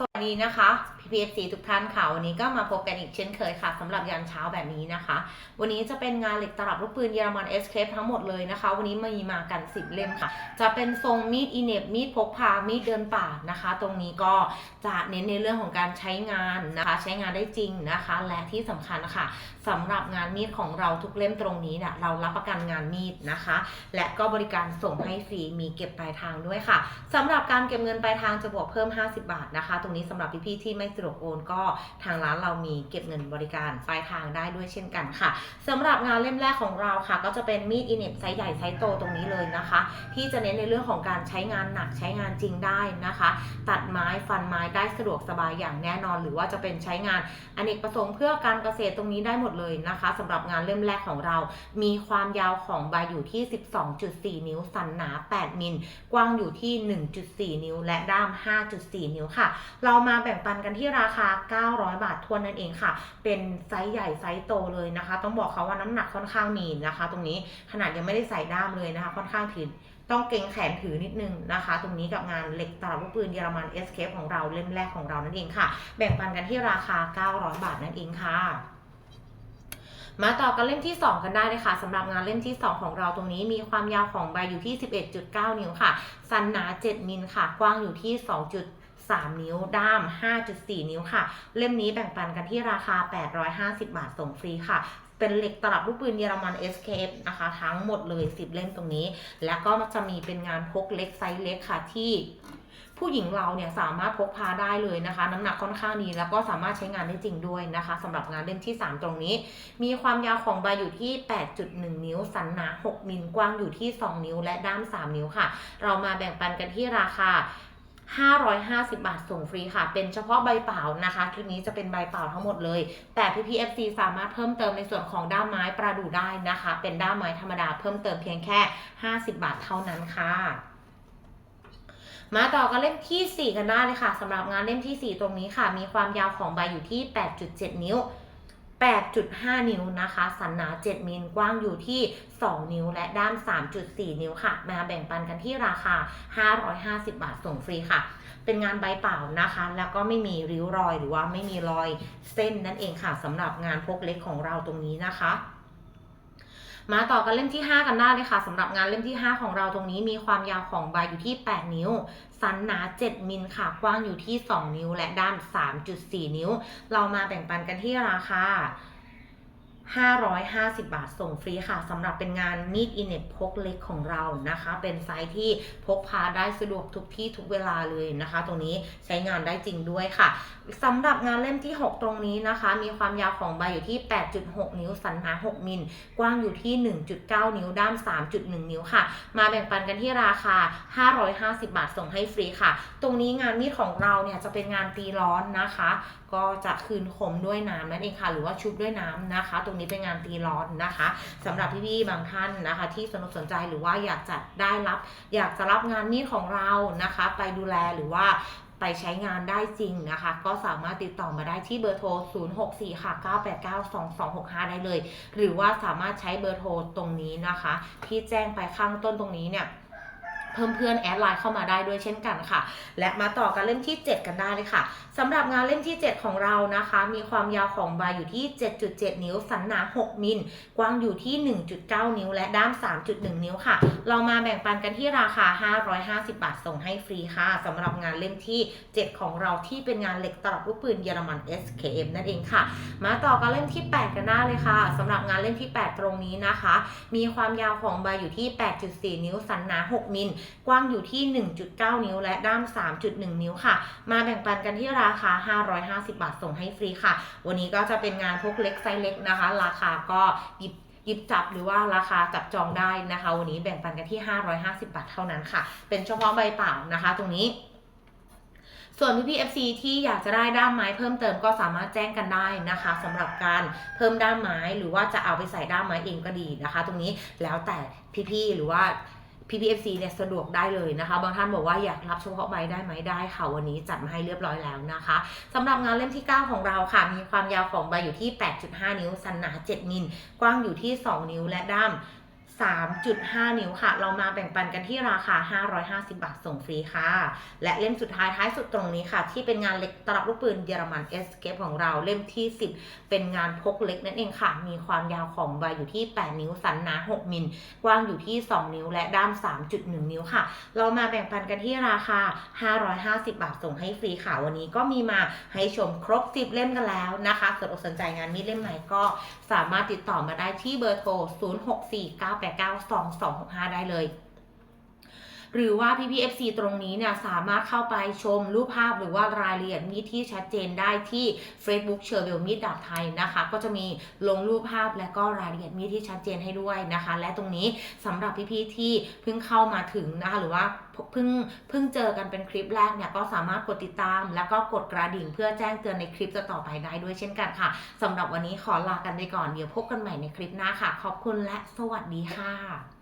สวัสดีนะคะ PFC ทุกท่านค่ะ วันนี้ก็มาพบกันอีกเช่นเคยค่ะสำหรับยามเช้าแบบนี้นะคะ วันนี้จะเป็นงานเหล็กตลับลูกปืนเยอรมัน Escape ทั้งหมดเลยนะคะ วันนี้มีมากัน 10 เล่มค่ะ จะเป็นทรงมีดอินเนบมีดพกพา มีดเดินป่านะคะ ตรงนี้ก็จะเน้นในเรื่องของการใช้งานนะคะ ใช้งานได้จริงนะคะ และที่สำคัญค่ะสำหรับงานมีดของเราทุกเล่มตรงนี้เนี่ยเรารับประกันงานมีดนะคะ และก็บริการส่งให้ฟรีมีเก็บปลายทางด้วยค่ะสำหรับการเก็บเงินปลายทางจะบวกเพิ่ม 50 บาทนะคะ ตรงนี้สำหรับพี่ๆที่ไม่สะดวกโอนก็ทางร้านเรามีเก็บเงินบริการปลายทางได้ด้วยเช่นกันค่ะสำหรับงานเล่มแรกของเราค่ะ ก็จะเป็นมีดอินเนบไซส์ใหญ่ไซส์โตตรงนี้เลยนะคะ ที่จะเน้นในเรื่องของการใช้งานหนักใช้งานจริงได้นะคะ ตัดไม้ฟันไม้ได้สะดวกสบายอย่างแน่นอน หรือว่าจะเป็นใช้งานอเนกประสงค์เพื่อการเกษตรตรงนี้ได้หมดเลยนะคะสำหรับงานเล่มแรกของเรา มีความยาวของใบอยู่ที่ 12.4 นิ้วสันหนา 8 มิล กว้างอยู่ที่ 1.4 นิ้ว และด้าม 5.4 นิ้วค่ะ เรามาแบ่งปันกันที่ราคา 900 บาททวนนั่นเองค่ะ เป็นไซส์ใหญ่ไซส์โตเลยนะคะ ต้องบอกเขาว่าน้ำหนักค่อนข้างมีนะคะ ตรงนี้ขนาดยังไม่ได้ใส่ด้ามเลยนะคะ ค่อนข้างถือต้องเกรงแขนถือนิดนึงนะคะ ตรงนี้กับงานเหล็กตลับลูกปืนเยอรมัน Escape ของเราเล่มแรกของเรานั่นเองค่ะ แบ่งปันกันที่ราคา 900 บาทนั่นเองค่ะมาต่อกันเล่มที่ 2 กันได้เลยค่ะสำหรับงานเล่มที่ 2 ของเราตรงนี้มีความยาวของใบอยู่ที่ 11.9 นิ้วค่ะ สันหนา 7 มิลค่ะ กว้างอยู่ที่ 2. 3 นิ้วด้าม 5.4 นิ้วค่ะ เล่มนี้แบ่งปันกันที่ราคา 850 บาทส่งฟรีค่ะเป็นเหล็กตลับลูกปืนเยอรมัน SKF นะคะ ทั้งหมดเลย 10 เล่มตรงนี้ แล้วก็จะมีเป็นงานพกเล็กไซส์เล็กค่ะที่ผู้หญิงเราเนี่ยสามารถพกพาได้เลยนะคะ น้ำหนักค่อนข้างดีแล้วก็สามารถใช้งานได้จริงด้วยนะคะสำหรับงานเล่มที่ 3 ตรงนี้ มีความยาวของใบอยู่ที่ 8.1 นิ้ว สันหนา 6มิลกว้างอยู่ที่ 2 นิ้ว และด้าม 3 นิ้วค่ะ เรามาแบ่งปันกันที่ราคา 550 บาทส่งฟรีค่ะ เป็นเฉพาะใบเปล่านะคะคลิปนี้จะเป็นใบเปล่าทั้งหมดเลย แต่ PPFC สามารถเพิ่มเติมในส่วนของด้ามไม้ประดู่ได้นะคะ เป็นด้ามไม้ธรรมดาเพิ่มเติมเพียงแค่ 50 บาทเท่านั้นค่ะมาต่อกันเล่มทีสี่4 กันได้เลยค่ะสำหรับงานเล่มทีสี่ 4 ตรงนี้ค่ะ มีความยาวของใบอยู่ที่ 8.7 นิ้ว 8.5 นิ้วนะคะ สันหนา 7มิลกว้างอยู่ที่ 2 นิ้วและด้าม 3.4 นิ้วค่ะ มาแบ่งปันกันที่ราคา 550 บาทส่งฟรีค่ะ เป็นงานใบเปล่านะคะ แล้วก็ไม่มีริ้วรอยหรือว่าไม่มีรอยเส้นนั่นเองค่ะสำหรับงานพกเล็กของเราตรงนี้นะคะ มาต่อกันเล่มที่ 5 กันได้เลยค่ะสำหรับงานเล่มที่ 5 ของเราตรงนี้มีความยาวของใบอยู่ที่ 8 นิ้ว สันหนา 7 มิลค่ะ กว้างอยู่ที่ 2 นิ้ว และด้าน3.4 นิ้ว เรามาแบ่งปันกันที่ราคา 550 บาทส่งฟรีค่ะสำหรับเป็นงานมีดอินเน็ตพกเล็กของเรานะคะ เป็นไซส์ที่พกพาได้สะดวกทุกที่ทุกเวลาเลยนะคะ ตรงนี้ใช้งานได้จริงด้วยค่ะสำหรับงานเล่มที่ 6 ตรงนี้นะคะ มีความยาวของใบอยู่ที่ 8.6 นิ้วสันหา 6 มิล กว้างอยู่ที่ 1.9 นิ้วด้าม 3.1 นิ้วค่ะ มาแบ่งปันกันที่ราคา 550 บาทส่งให้ฟรีค่ะ ตรงนี้งานมีดของเราเนี่ยจะเป็นงานตีร้อนนะคะ ก็จะคืนคมด้วยน้ำนั่นเองค่ะ หรือว่าชุบด้วยน้ำนะคะตรงนี้เป็นงานตีร้อนนะคะสำหรับพี่ๆบางท่านนะคะ ที่สนสนใจหรือว่าอยากจะได้รับ อยากจะรับงานมีดของเรานะคะ ไปดูแลหรือว่าไปใช้งานได้จริงนะคะ ก็สามารถติดต่อมาได้ที่เบอร์โทร 064 ค่ะ 989 2265 ได้เลย หรือว่าสามารถใช้เบอร์โทรตรงนี้นะคะ ที่แจ้งไปข้างต้นตรงนี้เนี่ย พิ่มเพื่อนแอดไลน์เข้ามาได้ด้วยเช่นกันค่ะ และมาต่อกันเล่มที่ 7 กันได้เลยค่ะสำหรับงานเล่มที่ 7 ของเรานะคะ มีความยาวของใบอยู่ที่ 7.7 นิ้ว สันหนา 6 มิล กว้างอยู่ที่ 1.9 นิ้ว และด้าม 3.1 นิ้วค่ะ เรามาแบ่งปันกันที่ราคา 550 บาทส่งให้ฟรีค่ะสำหรับงานเล่มที่ 7 ของเราที่เป็นงานเหล็กตลับลูกปืนเยอรมัน SKM นั่นเองค่ะ มาต่อกันเล่มที่ 8 กันได้เลยค่ะสำหรับงานเล่มที่ 8 ตรงนี้นะคะ มีความยาวของใบอยู่ที่ 8.4 นิ้ว สันหนา 6 มิลกว้างอยู่ที่ 1.9 นิ้ว และด้าม 3.1 นิ้วค่ะ มาแบ่งปันกันที่ราคา 550 บาทส่งให้ฟรีค่ะ วันนี้ก็จะเป็นงานพวกเล็กไซส์เล็กนะคะ ราคาก็หยิบหยิบจับหรือว่าราคาจับจองได้นะคะ วันนี้แบ่งปันกันที่ 550 บาทเท่านั้นค่ะ เป็นเฉพาะใบเปล่านะคะ ตรงนี้ส่วนพี่พี่ FC ที่อยากจะได้ด้ามไม้เพิ่มเติมก็สามารถแจ้งกันได้นะคะสำหรับการเพิ่มด้ามไม้หรือว่าจะเอาไปใส่ด้ามไม้เองก็ดีนะคะ ตรงนี้แล้วแต่พี่ๆหรือว่า PPFC เนี่ยสะดวกได้เลยนะคะ บางท่านบอกว่าอยากรับเฉพาะใบได้ไหมได้ค่ะ วันนี้จัดมาให้เรียบร้อยแล้วนะคะสำหรับงานเล่มที่ 9 ของเราค่ะ มีความยาวของใบอยู่ที่ 8.5 นิ้ว สันหนา 7 มิล กว้างอยู่ที่ 2 นิ้วและด้าม 3.5 นิ้วค่ะ เรามาแบ่งปันกันที่ราคา 550 บาทส่งฟรีค่ะ และเล่มสุดท้ายท้ายสุดตรงนี้ค่ะ ที่เป็นงานเล็กตลับลูกปืนเยอรมัน Escape ของเราเล่มที่ 10 เป็นงานพกเล็กนั่นเองค่ะ มีความยาวของใบอยู่ที่ 8 นิ้วสันหนา 6 มิล กว้างอยู่ที่ 2 นิ้วและด้าม 3.1 นิ้วค่ะ เรามาแบ่งปันกันที่ราคา 550 บาทส่งให้ฟรีค่ะ วันนี้ก็มีมาให้ชมครบ 10 เล่มกันแล้วนะคะสนอกสนใจงานมีดเล่มไหนก็สามารถติดต่อมาได้ที่เบอร์โทร8 9 2 2 6 5 ได้เลย หรือว่า PPFC ตรงนี้เนี่ยสามารถเข้าไปชมรูปภาพหรือว่ารายละเอียดมีดที่ชัดเจนได้ที่ Facebook เชอร์เวลมีดดาบไทยนะคะ ก็จะมีลงรูปภาพและก็รายละเอียดมีดที่ชัดเจนให้ด้วยนะคะ และตรงนี้สำหรับพี่ๆที่เพิ่งเข้ามาถึงนะคะหรือว่าเพิ่งเพิ่งเจอกันเป็นคลิปแรกเนี่ยก็สามารถกดติดตาม แล้วก็กดกระดิ่งเพื่อแจ้งเตือนในคลิปต่อไปได้ด้วยเช่นกันค่ะสำหรับวันนี้ขอลากันไปก่อนเดี๋ยวพบกันใหม่ในคลิปหน้าค่ะ ขอบคุณและสวัสดีค่ะ